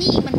นี่มัน